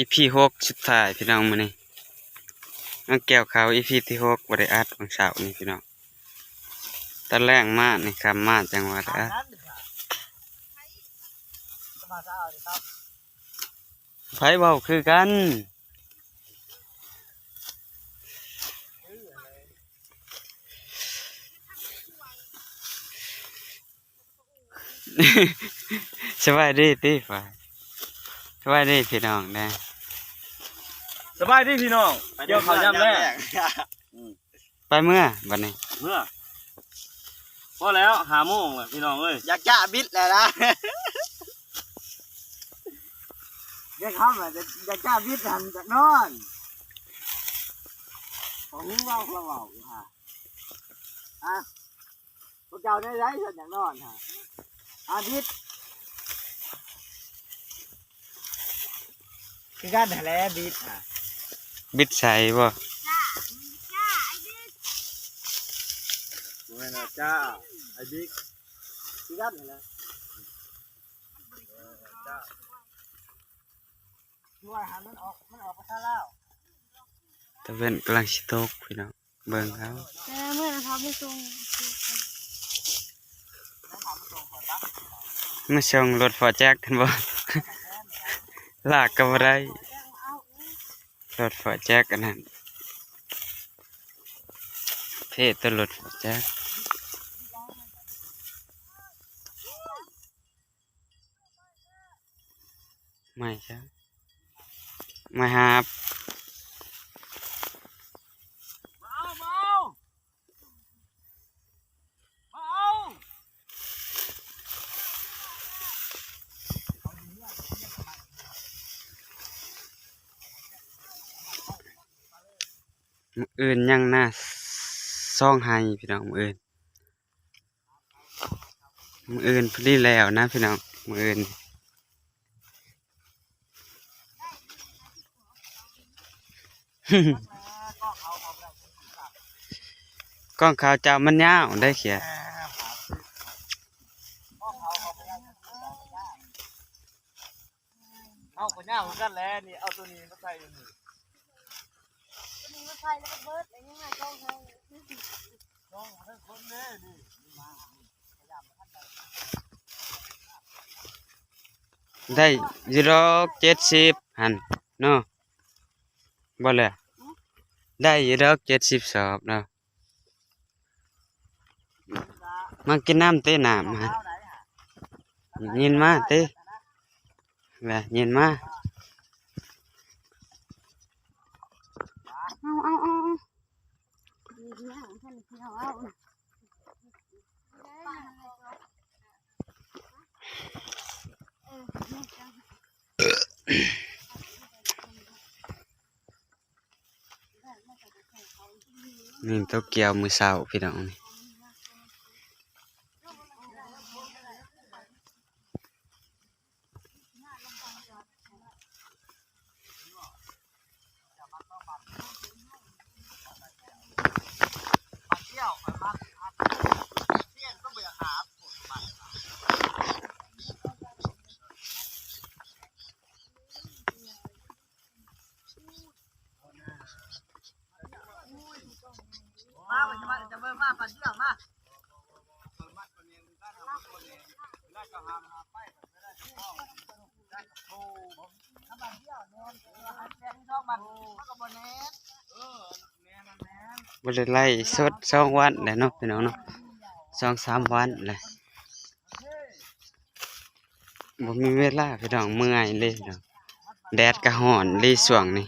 อีพีหกสุดท้ายพี่น้องมื้อนี้น้องแก้วขาวอีพีที่หกบ่ได้อัดวันเสาร์นี้พี่น้องตอนแรกมานี่คำมาจังหวัดอะไผเว้าคือกันสบายดีติฝ่ายสบายดีพี่น้องนะ สบายดีพี่น้องเดี๋ยวเขาย่ำแรกไปเมื่อบัดนี้เมื่อพอแล้วหาโมงเลยพี่น้องเอ้ยอยากจะบิดแล้วนะอยากทำอะอยากจะบิดทำจากนอนของเว้าเราเว้าอยู่ฮะอะพวกเจ้าได้ไรสันจากนอนฮะอาบิดคือการแหละบิดฮะ บิดใส่บ่เมื่อนะจ้าไอ้บิ๊กคือการแหละช่วยหันมันออก มันออกไปข้างล่างตะเวนกำลังสิตกพี่น้องเบิ่งเขาเออเมื่อนะครับไม่ทรงมาส่งรถฟอร์แจ็คกันบ่ลากก็บ่ได้ รถฟอร์แจ็คกันนั่นเพศตัวรถฟอร์แจ็คไม่ใช่ไม่ครับ มาเอามาเอามาเอา มื้ออื่นยังหน้าซ่องไห้พี่น้องมืออื่นมืออื่นพอดีแล้วนะพี่น้องมืออื่นกล้องขาวเจ้ามันยาวได้เขียเอาคนหน้าของกันแล้วนี่เอาตัวนี้มาใส่อยู่นี่ มีรถไฟแล้วก็เบิร์ดอะไรเงี้ยกล้องเขาน้องทั้งคนเด้นี่ได้ยูโรเจ็ดสิบหันเนาะบ่เลยได้ยูโรเจ็ดสิบสอบเนาะมากินน้ำเต้น้ำฮะยินมาเต้แหละยินมาเอาเอาเอาเอาดีดีอะท่า นเอาเอานี่โตเกียวมือเสาพี่น้องนี่ มาเที่ยวไปมาเที่ยงก็เบื่อหาปวดมันมาไปจะ มาปันเที่ยวมาบันเที่ยวเนี่ยหันแกงชอบมันมันก็บ่แน่เออแน่มันแน่บ่ไลสดสองวันแล้วเนาะพี่น้องเนาะสองสามวันเลยบ่มีเวลาพี่น้องเมื่อยเลยพี่น้องแดดก็ร้อนเลยช่วงนี้